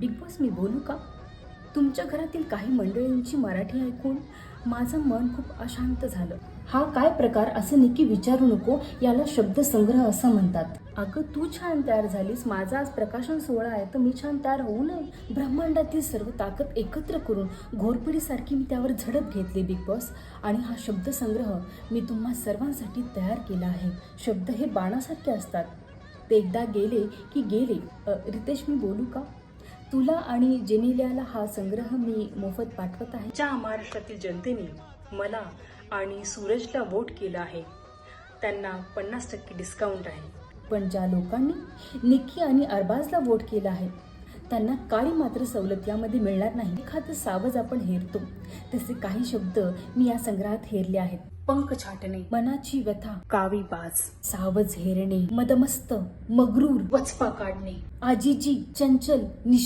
Big boss मी बोलू का? तुमच्या घरातील काही मंडळींची मराठी ऐकून माझं मन खूप अशांत झालं. हा काय प्रकार असं नक्की विचारू नको याला शब्दसंग्रह असं म्हणतात. अगं तू छान तयार झालीस. माझा आज प्रकाशन सोहळा आहे तर मी छान तयार होऊ नये. ब्रह्मांडातील सर्व ताकद एकत्र करून घोरपडीसारखी मी त्यावर झडप घेतली बिग बॉस आणि हा शब्दसंग्रह मी तुम्हा सर्वांसाठी तयार केला आहे. शब्द हे बाणासारखे असतात. ते एकदा गेले की गेले. रितेश मी बोलू का? तुला आणि जेनेलियाला हा संग्रह मी मोफत पाठवत आहे. ज्या महाराष्ट्रातील जनतेने मला आणि सूरजला वोट केलं आहे. त्यांना पन्नास टक्के डिस्काउंट आहे. पण ज्या लोकांनी निक्की आणि अरबाजला वोट केलं आहे त्यांना काही मात्र सवलत यामध्ये मिळणार नाही. एखादं सावज आपण हेरतो. तसे काही शब्द मी या संग्रहात हेरले आहेत. पंख छाटणे मनाची व्यथा कावीबाज सावज हेरणे मदमस्त मगरूर वचपा काढणे. आजीजी चंचल निश